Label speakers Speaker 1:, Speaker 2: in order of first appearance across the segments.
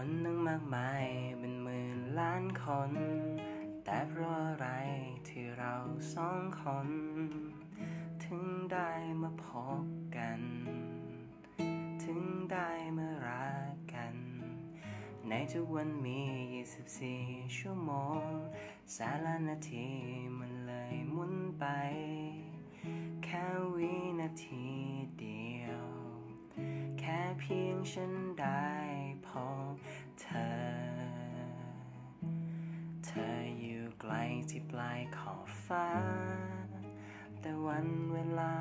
Speaker 1: คนตั้งมากมายเป็นหมื่นล้านคน แต่เพราะอะไรที่เราสองคน ถึงได้มาพบกัน ถึงได้มารักกัน ในทุกวันมี 24 ชั่วโมงแสนละนาทีมันเลยหมุนไป แค่วินาทีเดียว แค่เพียงฉันได้ ที่ปลายขอบฟ้า แต่วันเวลา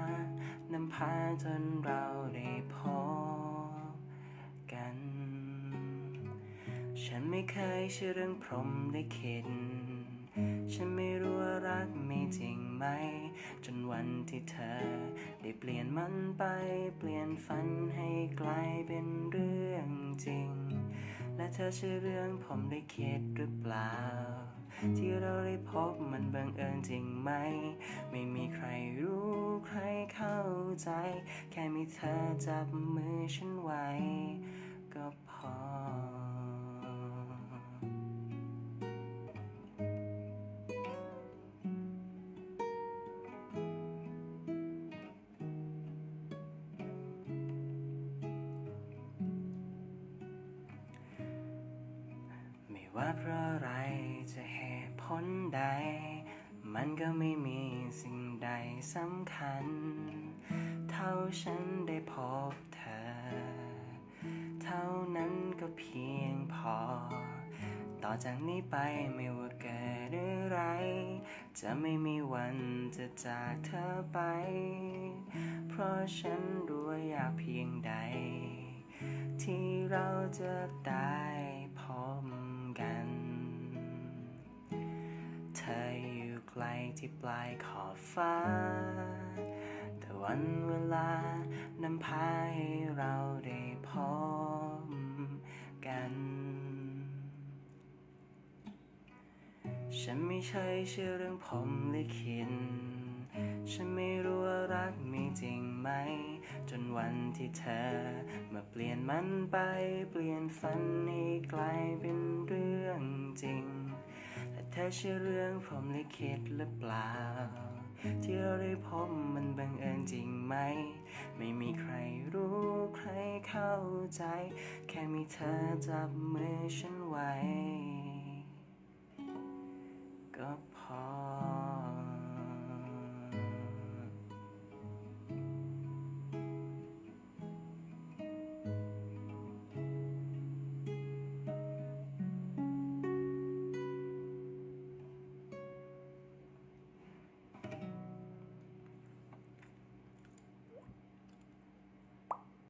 Speaker 1: นำพาจนเราได้พบกัน ฉันไม่เคยเชื่อเรื่องพรมได้คิดฉันไม่รู้ว่ารักมีจริงไหม จนวันที่เธอ ได้เปลี่ยนมันไป เปลี่ยนฝันให้กลายเป็นเรื่องจริง และเธอเชื่อเรื่องผมได้คิดหรือเปล่า ที่เราได้พบมันบังเอิญจริงไหม ไม่มีใครรู้ใครเข้าใจ แค่มีเธอจับมือฉันไว้ ก็พอ ว่าเพราะอะไรจะเหตุผลใด มันก็ไม่มีสิ่งใดสำคัญ เท่าฉันได้พบเธอ เท่านั้นก็เพียงพอ ต่อจากนี้ไปไม่ว่าเกิดอะไร จะไม่มีวันจะจากเธอไป เพราะฉันรู้ว่าอยากเพียงใด ที่เราจะได้พบ ที่ปลายขอบฟ้า แต่วันเวลานำพาให้เราได้พบกัน ฉันไม่ใช่เชื่อเรื่องผมลิขิตฉันไม่รู้ว่ารักมีจริงไหม จนวันที่เธอ มาเปลี่ยนมันไป เปลี่ยนฝันให้กลายเป็นเรื่องจริง ธอเชื่อเรื่องผมลิขิตหรือเปล่า ที่เราได้พบมันบังเอิญจริงไหม ไม่มีใครรู้ใครเข้าใจ แค่มีเธอจับมือฉันไว้